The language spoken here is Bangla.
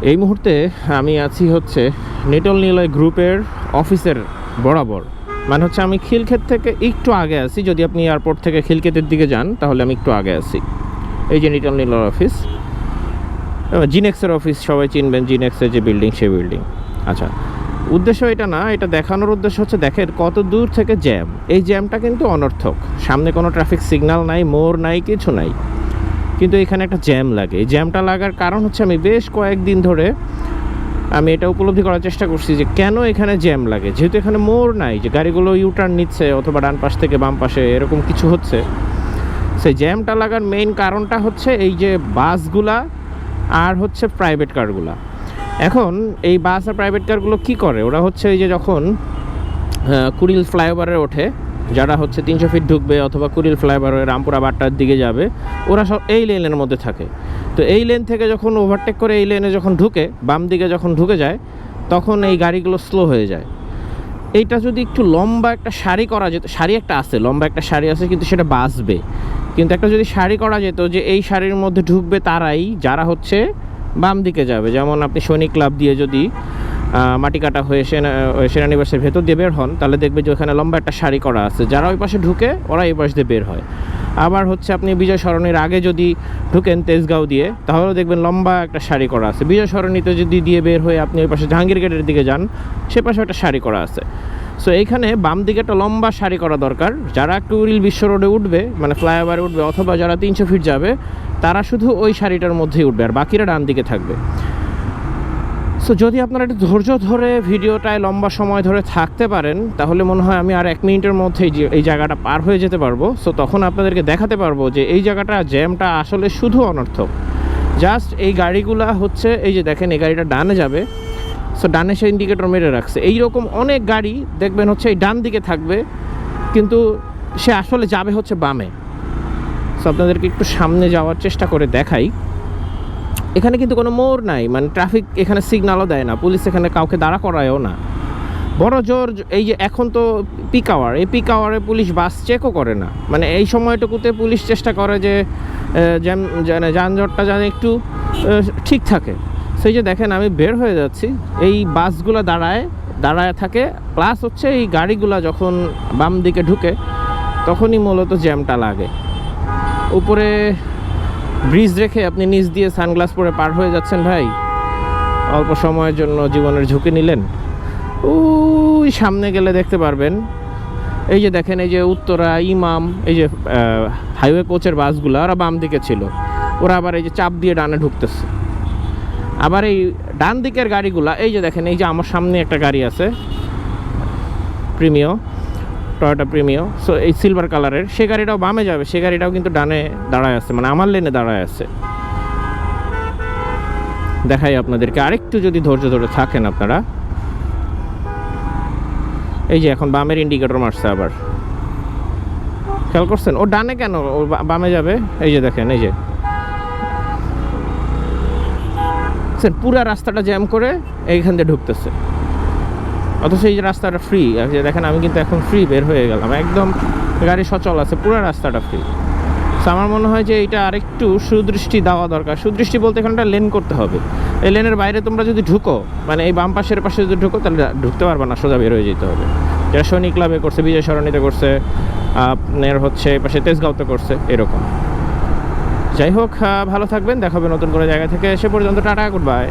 এই মুহূর্তে আমি আছি হচ্ছে নিটল নিলয় গ্রুপের অফিসের বরাবর। মানে হচ্ছে আমি খিলক্ষেত থেকে একটু আগে আছি, যদি আপনি এয়ারপোর্ট থেকে খিলক্ষেতের দিকে যান, তাহলে আমি একটু আগে আছি। এই যে নিটল নিলয় অফিস জিনেক্সের অফিস, সবাই চিনবেন জিনেক্সের যে বিল্ডিং, সেই বিল্ডিং। আচ্ছা উদ্দেশ্য এটা না, এটা দেখানোর উদ্দেশ্য হচ্ছে, দেখেন কত দূর থেকে জ্যাম। এই জ্যামটা কিন্তু অনর্থক। সামনে কোনো ট্রাফিক সিগন্যাল নাই, মোড় নাই, কিছু নাই। কিন্তু এখানে একটা জ্যাম লাগে। এই জ্যামটা লাগার কারণ হচ্ছে আমি বেশ কয়েকদিন ধরে আমি এটা উপলব্ধি করার চেষ্টা করছি যে কেন এখানে জ্যাম লাগে। যেহেতু এখানে মোড় নাই, যে গাড়িগুলো ইউটার্ন নিচ্ছে অথবা ডান পাশ থেকে বাম পাশে এরকম কিছু হচ্ছে, সেই জ্যামটা লাগার মেইন কারণটা হচ্ছে এই যে বাসগুলা আর হচ্ছে প্রাইভেট কারগুলা এখন এই বাস আর প্রাইভেট কারগুলো কি করে? ওরা হচ্ছে এই যে যখন কুড়িল ফ্লাইওভারে ওঠে যারা হচ্ছে তিনশো ফিট ঢুকবে অথবা কুড়িল ফ্লাইওভারে রামপুরা বাট্টার দিকে যাবে, ওরা সব এই লেনের মধ্যে থাকে। তো এই লেন থেকে যখন ওভারটেক করে এই লেনে যখন ঢুকে, বাম দিকে যখন ঢুকে যায়, তখন এই গাড়িগুলো স্লো হয়ে যায়। এইটা যদি একটু লম্বা একটা শাড়ি করা যেত শাড়ি একটা আছে, লম্বা একটা শাড়ি আছে, কিন্তু সেটা বাঁচবে। কিন্তু একটা যদি শাড়ি করা যেত যে এই শাড়ির মধ্যে ঢুকবে তারাই, যারা হচ্ছে বাম দিকে যাবে, যেমন আপনি সৈনিক ক্লাব দিয়ে যদি মাটি কাটা হয়ে সেনা সেনানিবাসের ভেতর দিয়ে বের হন, তাহলে দেখবে যে ওখানে লম্বা একটা সারি করা আছে। যারা ওই পাশে ঢুকে, ওরা এই পাশ দিয়ে বের হয়। আবার হচ্ছে আপনি বিজয় সরণির আগে যদি ঢুকেন তেজগাঁও দিয়ে, তাহলেও দেখবেন লম্বা একটা শাড়ি করা আছে। বিজয় সরণিতে যদি দিয়ে বের হয়ে আপনি ওই পাশে জাহাঙ্গীর গেটের দিকে যান, সে পাশে একটা শাড়ি করা আছে। সো এইখানে বাম দিকে একটা লম্বা শাড়ি করা দরকার। যারা একটু উড়িল বিশ্ব রোডে উঠবে মানে ফ্লাইওভারে উঠবে, অথবা যারা তিনশো ফিট যাবে, তারা শুধু ওই শাড়িটার মধ্যেই উঠবে, আর বাকিরা ডান দিকে থাকবে। সো যদি আপনারা একটু ধৈর্য ধরে ভিডিওটায় লম্বা সময় ধরে থাকতে পারেন, তাহলে মনে হয় আমি আর এক মিনিটের মধ্যেই যে, এই জায়গাটা পার হয়ে যেতে পারব। সো তখন আপনাদেরকে দেখাতে পারব যে এই জায়গাটা, জ্যামটা আসলে শুধু অনর্থক। জাস্ট এই গাড়িগুলা হচ্ছে, এই যে দেখেন, এই গাড়িটা ডানে যাবে। সো ডানে সে ইন্ডিকেটর মেরে রাখছে। এই রকম অনেক গাড়ি দেখবেন হচ্ছে এই ডান দিকে থাকবে, কিন্তু সে আসলে যাবে হচ্ছে বামে। সো আপনাদেরকে একটু সামনে যাওয়ার চেষ্টা করে দেখাই। এখানে কিন্তু কোনো মোড় নাই মানে ট্রাফিক এখানে সিগন্যালও দেয় না পুলিশ এখানে কাউকে দাঁড়া করায়ও না। বড় জোর এই যে এখন তো পিক আওয়ার এই পিক আওয়ারে পুলিশ বাস চেকও করে না। মানে এই সময়টুকুতে পুলিশ চেষ্টা করে যে যানজটটা যেন একটু ঠিক থাকে। সেই যে দেখেন আমি বের হয়ে যাচ্ছি, এই বাসগুলো দাঁড়ায় দাঁড়ায় থাকে প্লাস হচ্ছে এই গাড়িগুলো যখন বাম দিকে ঢুকে, তখনই মূলত জ্যামটা লাগে। উপরে ব্রিজ রেখে আপনি নিচ দিয়ে সানগ্লাস পরে পার হয়ে যাচ্ছেন ভাই। অল্প সময়ের জন্য জীবনের ঝুঁকি নিলেন। ওই সামনে গেলে দেখতে পারবেন। এই যে দেখেন, এই যে উত্তরা, ইমাম, এই যে হাইওয়ে কোচের বাসগুলো, ওরা বাম দিকে ছিল। ওরা আবার এই যে চাপ দিয়ে ডানে ঢুকতেছে। আবার এই ডান দিকের গাড়িগুলা, এই যে দেখেন, এই যে আমার সামনে একটা গাড়ি আছে। প্রিমিও। টয়োটা প্রিমিও সো এই সিলভার কালারের সে গাড়িটাও বামে যাবে, সে গাড়িটাও কিন্তু ডানে দাঁড়ায় আছে মানে আমার লেনে দাঁড়ায় আছে। দেখাই আপনাদেরকে, আরেকটু যদি ধৈর্য ধরে থাকেন আপনারা। এই যে এখন বামের ইন্ডিকেটর মারছে আবার। খেয়াল করছেন? ও ডানে কেন? ও বামে যাবে? এই যে দেখেন, এই যে। পুরা রাস্তাটা জ্যাম করে এইখান দিয়ে ঢুকতেছে। অথচ এই যে রাস্তাটা ফ্রি দেখেন আমি কিন্তু এখন ফ্রি বের হয়ে গেলাম। একদম গাড়ি সচল আছে, পুরো রাস্তাটা ফ্রি তো আমার মনে হয় যে এটা আরেকটু সুদৃষ্টি দেওয়া দরকার। সুদৃষ্টি বলতে এখানটা লেন করতে হবে। এই লেনের বাইরে তোমরা যদি ঢুকো মানে এই বাম পাশের পাশে যদি ঢুকো, তাহলে ঢুকতে পারবে না, সোজা বের হয়ে যেতে হবে। যারা সৈনিক ক্লাবে করছে, বিজয় সরণিতে করছে, আপনার হচ্ছে পাশে তেজগাঁওতে করছে, এরকম। যাই হোক ভালো থাকবেন দেখাবে নতুন করে জায়গা থেকে। সে পর্যন্ত টাটা গুড বাই